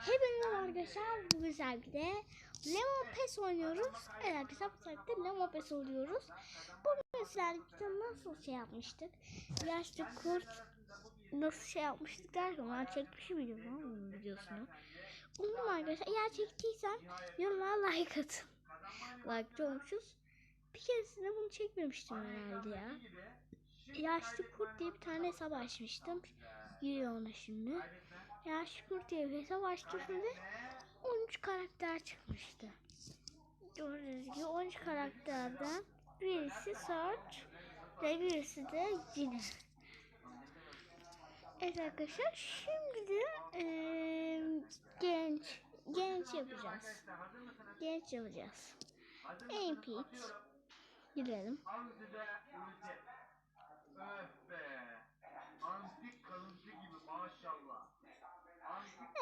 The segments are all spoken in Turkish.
Hepinize arkadaşlar. Bugün sergide Lemon Pass oynuyoruz. Evet arkadaşlar bu sergide Lemon Pass oynuyoruz. Bugün sergide nasıl şey yapmıştık? Yaşlı kurt nasıl şey yapmıştık derken ben çekmişim ama bunun videosunu. Umarım arkadaşlar eğer çektiysen yorumlara like atın. Like olmuşuz. Bir keresinde bunu çekmemiştim herhalde ya. Yaşlı kurt diye bir tane hesap açmıştım. Giriyor ona şimdi. Yaşlı kurt diye bir hesap açtım şimdi. 13 karakter çıkmıştı. Gördüğünüz gibi 13 karakterden birisi Search ve birisi de Cine. Evet arkadaşlar şimdi de eee, genç genç yapacağız. Genç yapacağız. Avcıda ülke. Öf be. Antik kalıntı gibi maşallah.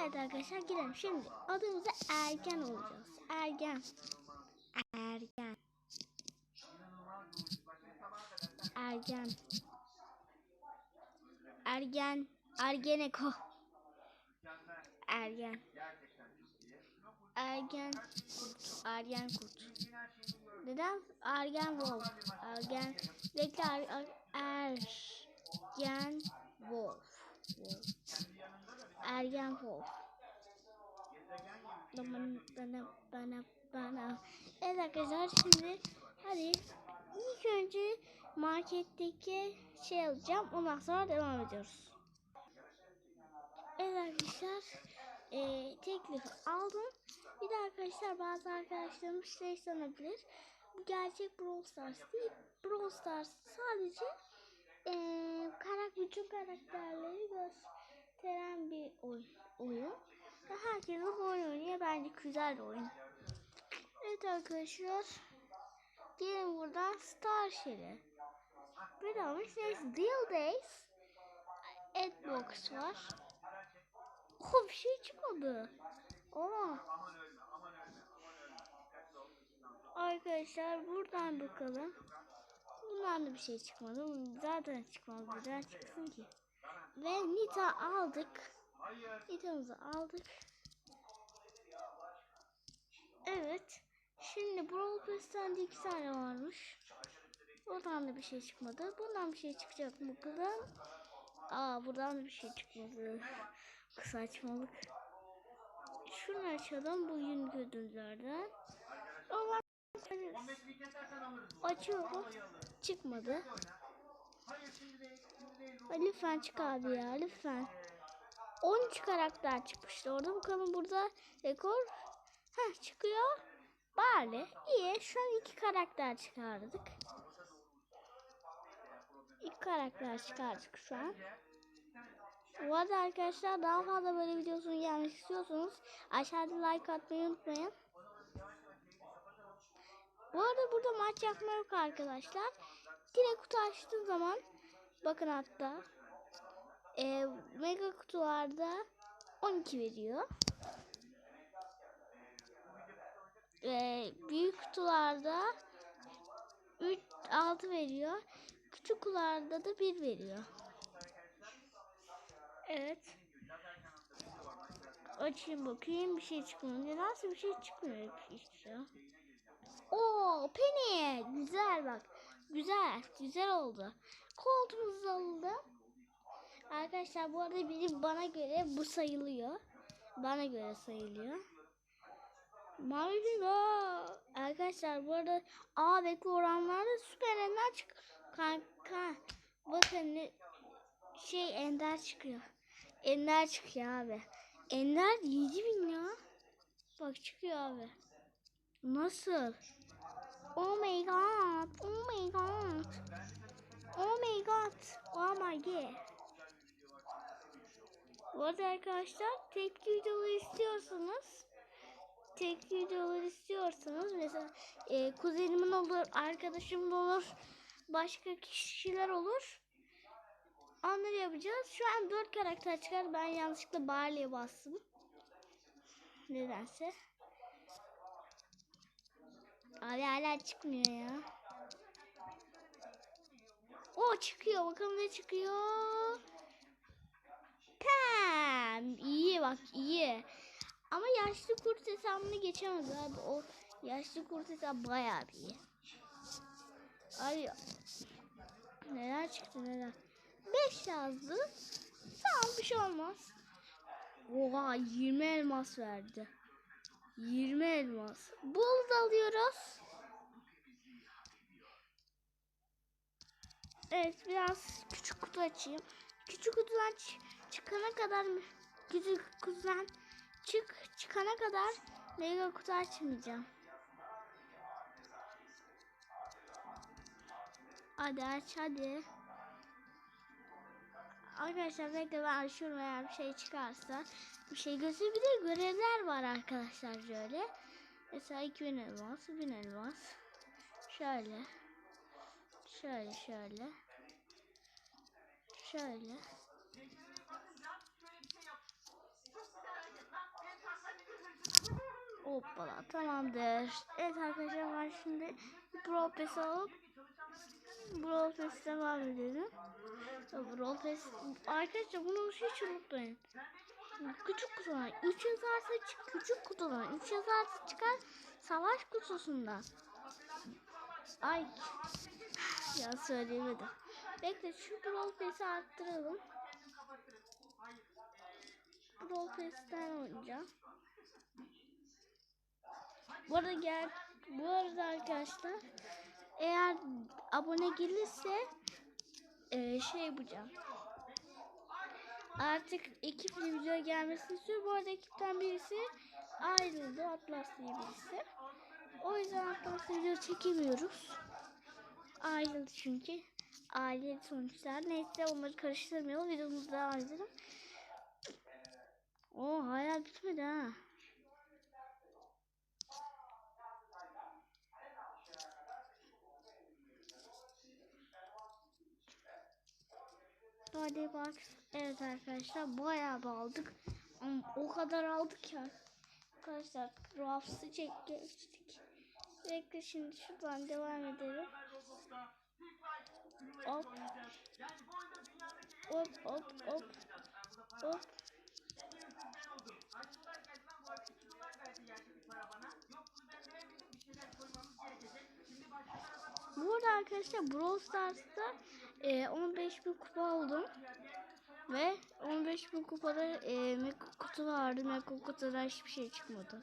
Evet arkadaşlar girelim. Şimdi adımıza Ergen olacağız. Ergen. Ergen. Ergen. Ergen. Ergeneko. Ergen. Ergen. Ergen kurt. Neden? Ergen Wolf. Ergen. Bekle er, er, Ergen Wolf. Wolf. Ergen Wolf. Bana, bana, bana, bana. Evet arkadaşlar şimdi hadi ilk önce marketteki şey alacağım. Ondan sonra devam ediyoruz. Evet arkadaşlar eee teklif aldım. Bir de arkadaşlar bazı arkadaşlarım şey sanabilir. Bu gerçek Brawl Stars değil. Brawl Stars sadece eee karak bütün karakterleri gösteren bir oy- oyun. Ve herkes bu oyun oynuyor. Bence güzel oyun. Evet arkadaşlar. Gelin burada Star Shell'i. Bir de almış. Neyse Deal Days. Adbox var. Oh bir şey çıkmadı. Aa. Arkadaşlar buradan bakalım. Bundan da bir şey çıkmadı. Zaten çıkmaz. Neden çıksın ki? Ve Nita aldık. Nita'mızı aldık. Evet. Şimdi Brawl Pass'ten de iki tane varmış. Oradan da bir şey çıkmadı. Bundan bir şey çıkacak mı bakalım. Aa buradan da bir şey çıkmadı. Saçmalık. Şunu açalım bu yün ödüllerden. Ama 15 bin kesersen alırız. bu. açıyorum. Çıkmadı. Lütfen çık abi ya lütfen. 13 karakter çıkmıştı orada. Bakalım burada rekor. Heh çıkıyor. Bari iyi. Şu an iki karakter çıkardık. İki karakter çıkardık şu an. Bu arada arkadaşlar daha fazla böyle videosunun gelmek istiyorsanız aşağıda like atmayı unutmayın. Bu arada burada maç yapma yok arkadaşlar. Direkt kutu açtığım zaman bakın hatta e, mega kutularda 12 veriyor. E, büyük kutularda 3 6 veriyor. Küçük kutularda da 1 veriyor. Evet. Açayım bakayım bir şey çıkmıyor. Nedense bir şey çıkmıyor hiçbir şey. Oo Penny güzel bak. Güzel güzel oldu. Koltuğumuz alındı. Arkadaşlar bu arada benim bana göre bu sayılıyor. Bana göre sayılıyor. Mavi Arkadaşlar bu arada A ve oranlarda süper ender çık. Kanka bakın ne şey ender çıkıyor. Ender çıkıyor abi. Ender 7000 ya. Bak çıkıyor abi. Nasıl? Oh my god. Oh my god. Oh my god. Oh my god. Bu arada arkadaşlar tek videoları istiyorsanız tek videolar istiyorsanız mesela e, kuzenimin olur, arkadaşımın olur, başka kişiler olur. Onları yapacağız. Şu an 4 karakter çıkar. Ben yanlışlıkla Barley'e bastım. Nedense. Abi hala çıkmıyor ya. O çıkıyor. Bakalım ne çıkıyor. bak iyi. Ama yaşlı kurt hesabını geçemez abi. O yaşlı kurt hesabı bayağı bir iyi. Ay neler çıktı neler. 5 yazdı. Tamam bir şey olmaz. Oha 20 elmas verdi. 20 elmas. Bul da alıyoruz. Evet biraz küçük kutu açayım. Küçük kutudan çı- çıkana kadar? Küçük kutudan çık çıkana kadar mega kutu açmayacağım. Hadi aç hadi. Arkadaşlar bekle ben açıyorum bir şey çıkarsa. Bir şey gözü bir de görevler var arkadaşlar şöyle. Mesela 2000 elmas, 1000 elmas. Şöyle. Şöyle şöyle. Şöyle. Hoppala tamamdır. Evet arkadaşlar şimdi Pass alıp Brawl Pass devam edelim. Brawl Pass arkadaşlar bunu hiç unutmayın. Küçük kutudan 3 yazarsa çık küçük kutudan 3 yazarsa çıkar savaş kutusundan. Ay ya söyleyemedim. Bekle şu Brawl Pass'i arttıralım. Brawl Pass'ten oynayacağım. Bu arada gel bu arada arkadaşlar eğer abone gelirse e, şey yapacağım. Artık ekip video gelmesini istiyor. Bu arada ekipten birisi ayrıldı. Atlas diye birisi. O yüzden Atlas'la video çekemiyoruz. Ayrıldı çünkü. Aile sonuçlar. Neyse onları karıştırmayalım. Videomuzu devam edelim. O hala bitmedi ha. Hadi bak. Evet arkadaşlar bayağı bir aldık. Ama o kadar aldık ki. Arkadaşlar Rafs'ı çek geçtik. Bekle şimdi şuradan devam edelim. Hop. Hop hop hop. Hop. Bu arada arkadaşlar Brawl Stars'ta e, 15 bin kupa aldım. Ve 15 bin kupada e, Meko kutu vardı. Meko kutuda hiçbir şey çıkmadı.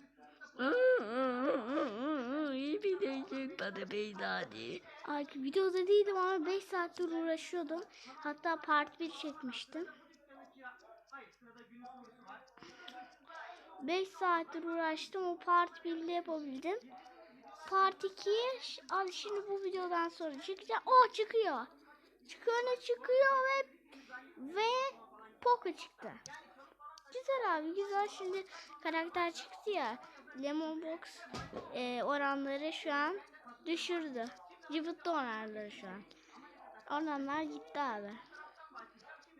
İyi bir değecek bana Beydani. Ay, videoda değildim ama 5 saattir uğraşıyordum. Hatta part 1 çekmiştim. 5 saattir uğraştım. O part 1'de yapabildim. Part 2'ye ş- al şimdi bu videodan sonra çıkacak. O çıkıyor. Çıkıyor ne çıkıyor ve ve Poco çıktı. Güzel abi güzel şimdi karakter çıktı ya. Lemon Box e, oranları şu an düşürdü. Cıvıttı oranları şu an. Oranlar gitti abi.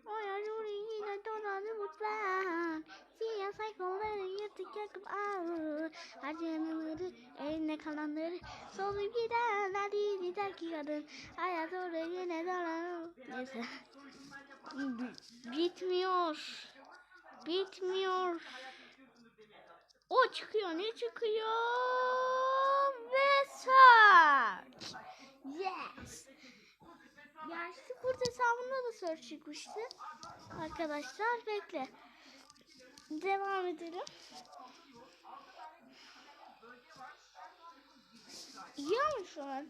Oya Nuri yine dolanı mutlan. Siyah sayfaları yırtık yakıp al. Harcamaları eline kalanları solup giden hadi gider ki kadın. Hayat orada yine dolanır. Neyse. Bi- Bitmiyor. Bitmiyor. O çıkıyor. Ne çıkıyor? Ve search. Yes. Yaşlı kurt hesabında da search çıkmıştı. Arkadaşlar bekle. Devam edelim. İyi ama şu an.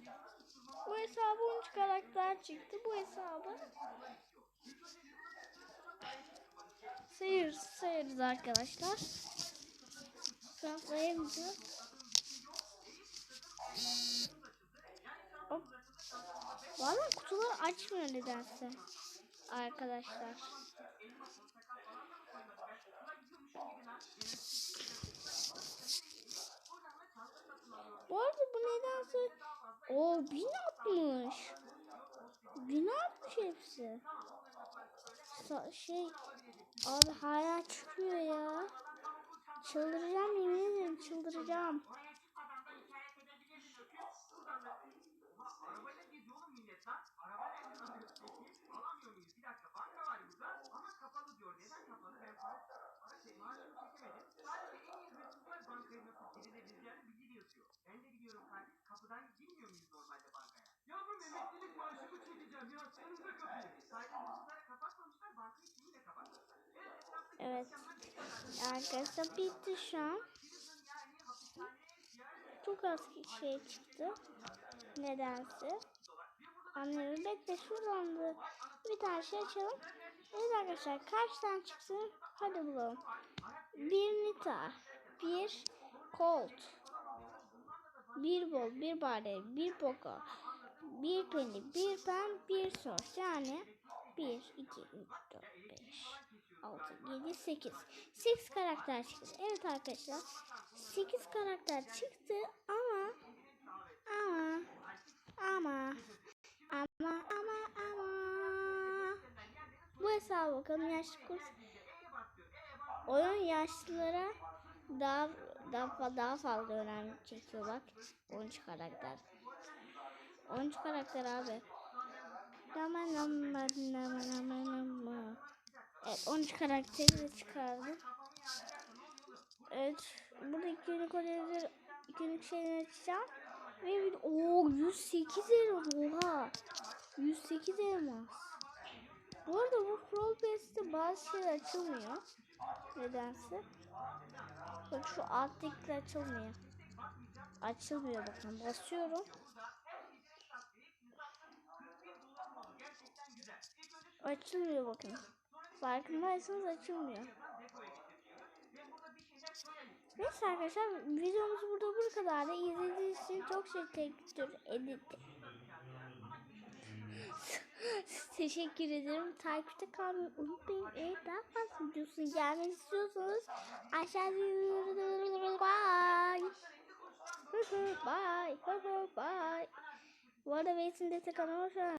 Bu hesabı 13 karakter çıktı. Bu hesabı sayırız, sayırız arkadaşlar. Şu an sayamayacağız. Hop. Valla kutuları açmıyor nedense. Arkadaşlar. Bu arada bu nedense o bin atmış. Bin atmış hepsi. Sa- şey abi hala çıkıyor ya. Çıldıracağım yemin ederim çıldıracağım. Evet. Arkadaşlar bitti şu an. Çok az şey çıktı. Nedense. Anlıyorum. Bekle şuradan da bir tane şey açalım. Evet arkadaşlar kaç tane çıksın? Hadi bulalım. Bir Nita. Bir Colt. Bir Bol, bir Bade, bir Poco. Bir Penny, bir Pen, bir Source. Yani 1, 2, 3, 4, 5, 6, 7, 8. 8 karakter çıktı. Evet arkadaşlar. 8 karakter çıktı ama ama ama ama ama ama bu hesaba bakalım yaşlı kurs oyun yaşlılara daha daha, daha fazla önem çekiyor bak 13 karakter 13 karakter abi Nama nama nama nama nama. Evet 13 karakteri de çıkardım. Evet buradaki ödevleri günlük şeyleri açacağım. Ve bir ooo 108 elmas oha 108 elmas. Bu arada bu Brawl Pass'te bazı şeyler açılmıyor. Nedense. Bak şu alttakiler açılmıyor. Açılmıyor bakın basıyorum. Açılmıyor bakın. Farkındaysanız açılmıyor. Neyse arkadaşlar videomuz burada bu kadar da izlediğiniz için çok teşekkür ederim. Teşekkür ederim. Takipte kalmayı unutmayın. Eğer daha fazla videosunun gelmeni istiyorsanız aşağıda bye. bye. bye. bye. Bu arada Wade'in destek kanalı şu an